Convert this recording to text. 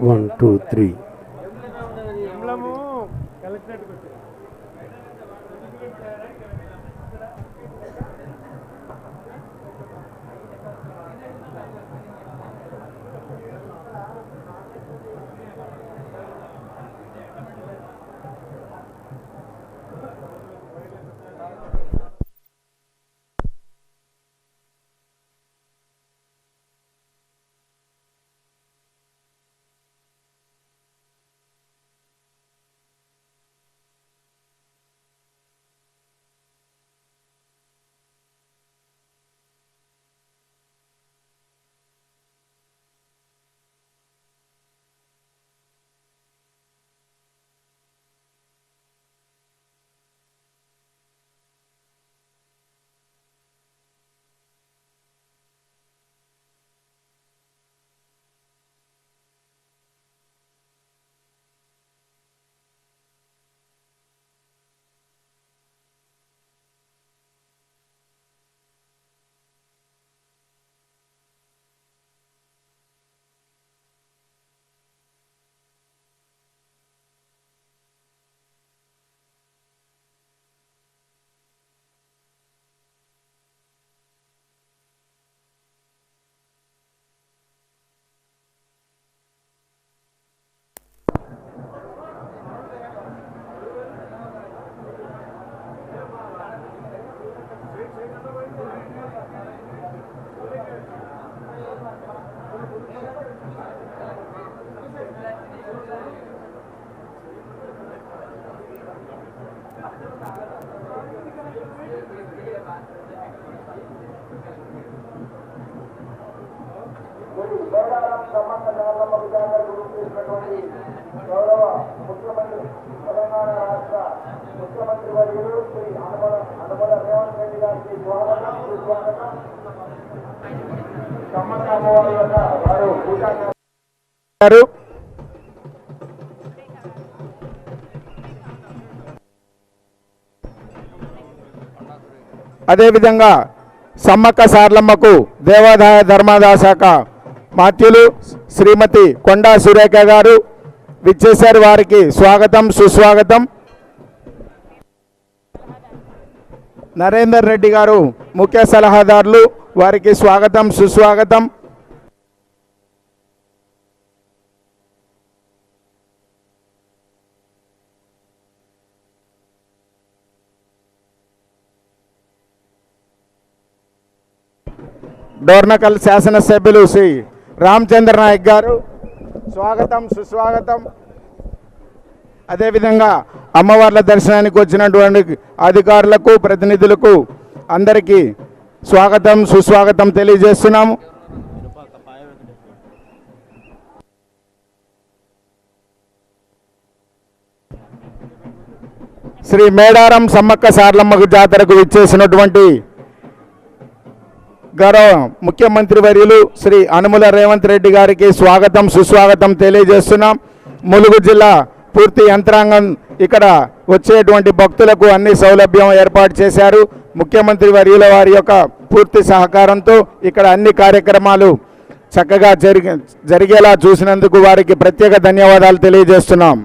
One two three Sammakka జాతర చేసినటువంటి గౌరవ ముఖ్యమంత్రి తెలంగాణ రాష్ట్ర ముఖ్యమంత్రి వర్యులు శ్రీ అనుమల అనుమల రేవంత్ రెడ్డి గారికి స్వాగతం సుస్వాగతం. సమ్మక్క అమ్మవారి యొక్క వారు పూజా గారు. అదేవిధంగా సమ్మక్క సార్లమ్మకు దేవాదాయ ధర్మాదాయ శాఖ మాత్యులు శ్రీమతి కొండా సురేఖ గారు విచ్చేశారు వారికి స్వాగతం సుస్వాగతం. నరేందర్ రెడ్డి గారు ముఖ్య సలహాదారులు వారికి స్వాగతం సుస్వాగతం. డోర్నకల్ శాసనసభ్యులు శ్రీ రామచంద్ర నాయక్ గారు. స్వాగతం సుస్వాగతం. అదేవిధంగా అమ్మవార్ల దర్శనానికి వచ్చినటువంటి అధికారులకు ప్రతినిధులకు అందరికీ స్వాగతం సుస్వాగతం తెలియజేస్తున్నాము. శ్రీ మేడారం సమ్మక్క సార్లమ్మకు జాతరకు విచ్చేసినటువంటి గౌరవ ముఖ్యమంత్రి వర్యులు శ్రీ అనుముల రేవంత్ రెడ్డి గారికి స్వాగతం సుస్వాగతం తెలియజేస్తున్నాం. ములుగు జిల్లా పూర్తి యంత్రాంగం ఇక్కడ వచ్చేటువంటి భక్తులకు అన్ని సౌలభ్యం ఏర్పాటు చేశారు. ముఖ్యమంత్రి వర్యుల వారి యొక్క పూర్తి సహకారంతో ఇక్కడ అన్ని కార్యక్రమాలు చక్కగా జరిగి జరిగేలా చూసినందుకు వారికి ప్రత్యేక ధన్యవాదాలు తెలియజేస్తున్నాం.